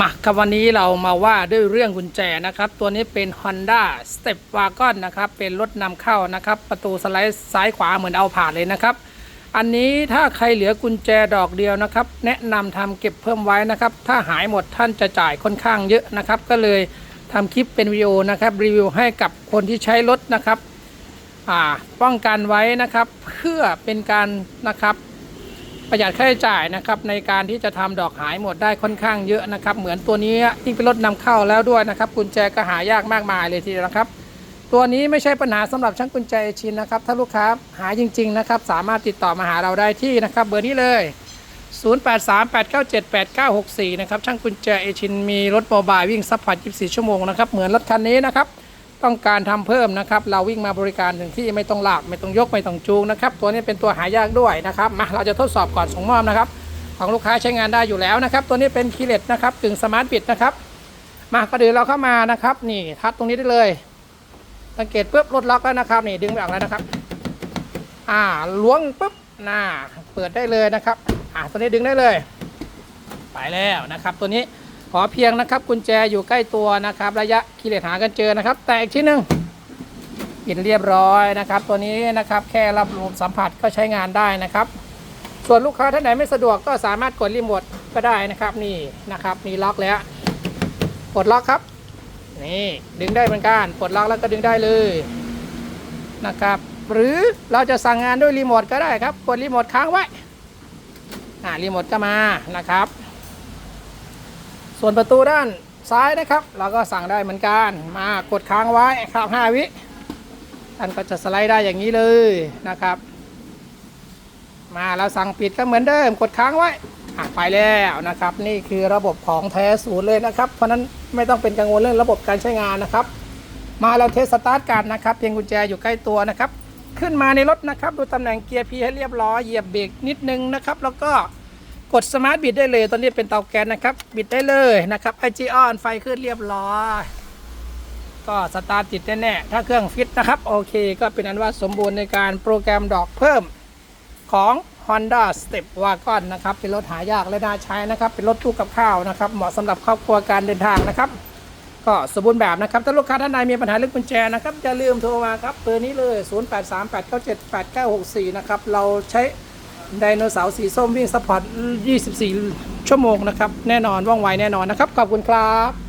มาครับวันนี้เรามาว่าด้วยเรื่องกุญแจนะครับ ตัวนี้เป็น Honda Step Wagon นะครับ เป็นรถนำเข้านะครับ ประตูสไลด์ซ้ายขวาเหมือนเอาผ่านเลยนะครับ อันนี้ถ้าใครเหลือกุญแจดอกเดียวนะครับ แนะนำทำเก็บเพิ่มไว้นะครับ ถ้าหายหมดท่านจะจ่ายค่อนข้างเยอะนะครับ ก็เลยทำคลิปเป็นวิดีโอนะครับรีวิวให้กับคนที่ใช้รถนะครับป้องกันไว้นะครับ เพื่อเป็นการนะครับ ประหยัดค่าใช้จ่ายนะครับในการที่จะทำดอกหายหมดได้ค่อนข้างเยอะนะครับ เหมือนตัวนี้ยิ่เป็นรถนำเข้าแล้วด้วยนะครับกุญแจก็หายากมากมายเลยทีเดียวนะครับ ตัวนี้ไม่ใช่ปัญหาสำหรับช่างกุญแจเอชินนะครับ ถ้าลูกค้าหาจริง ๆ นะครับ สามารถติดต่อมาหาเราได้ที่นะครับ เบอร์นี้เลย 0838978964 นะครับช่างกุญแจเอชินมีรถโมบายวิ่งซัพพอร์ต 24 ชั่วโมงนะครับเหมือนรถคันนี้นะครับ ต้องการทำเพิ่มนะครับ เราวิ่งมาบริการถึงที่ไม่ต้องหลากไม่ต้องยกไม่ต้องจูงนะครับ ตัวนี้เป็นตัวหายากด้วยนะครับมาเราจะทดสอบก่อนส่งมอบนะครับ ของลูกค้าใช้งานได้อยู่แล้วนะครับ ตัวนี้เป็นคีเลสนะครับกึ่งสมาร์ทบิดนะครับ มาก็เดี๋ยวเราเข้ามานะครับ นี่ทัดตรงนี้ได้เลย สังเกตปุ๊บรถล็อกแล้วนะครับ นี่ดึงไปออกแล้วนะครับ อ่าล้วงปุ๊บน่าเปิดได้เลยนะครับ อ่าตัวนี้ดึงได้เลย ไปแล้วนะครับ ตัวนี้ ขอเพียงนะครับกุญแจอยู่ใกล้ตัวนะครับ ระยะคีเลสหากันเจอนะครับ แต่อีกชิ้นหนึ่งปิดเรียบร้อยนะครับ ตัวนี้นะครับแค่รับลมสัมผัสก็ใช้งานได้นะครับ ส่วนลูกค้าท่านไหนไม่สะดวกก็สามารถกดรีโมทก็ได้นะครับนี่นะครับนี่ล็อกแล้วปลดล็อกครับ นี่ดึงได้เหมือนกันปลดล็อกแล้วก็ดึงได้เลยนะครับ หรือเราจะสั่งงานด้วยรีโมทก็ได้ครับกดรีโมทค้างไว้อ่ารีโมทก็มานะครับ ส่วนประตูด้านซ้ายนะครับ เราก็สั่งได้เหมือนกันมากดค้างไว้ครับ5วิท่านก็จะสไลด์ได้อย่างนี้เลยนะครับ มาเราสั่งปิดก็เหมือนเดิม กดค้างไว้อะไปแล้วนะครับ นี่คือระบบของแท้ศูนย์เลยนะครับ เพราะฉะนั้นไม่ต้องเป็นกังวลเรื่องระบบการใช้งานนะครับ มาเราเทสสตาร์ทกันนะครับเพียงกุญแจอยู่ใกล้ตัวนะครับ ขึ้นมาในรถนะครับ ดูตำแหน่งเกียร์พีให้เรียบร้อยเหยียบเบรกนิดนึงนะครับ แล้วก็ กดสมาร์ทบิดได้เลยตอนนี้เป็นเตาแก๊สนะครับ บิดได้เลยนะครับไอจีออนไฟขึ้นเรียบร้อยก็สตาร์ทติดแน่ๆถ้าเครื่องฟิตนะครับ โอเค ก็เป็นอันว่าสมบูรณ์ในการโปรแกรมดอกเพิ่มของ Honda Step Wagon นะครับ เป็นรถหายากและน่าใช้นะครับ เป็นรถตู้กับข้าวนะครับ เหมาะสำหรับครอบครัวการเดินทางนะครับ ก็สมบูรณ์แบบนะครับ ถ้าลูกค้าท่านใดมีปัญหาเรื่องกุญแจนะครับ อย่าลืมโทรมาครับเบอร์นี้เลย 0838978964 นะครับ เราใช้ ไดโนเสาร์สีส้มวิ่งสปอร์ต24 ชั่วโมงนะครับ แน่นอนว่องไวแน่นอนนะครับ ขอบคุณครับ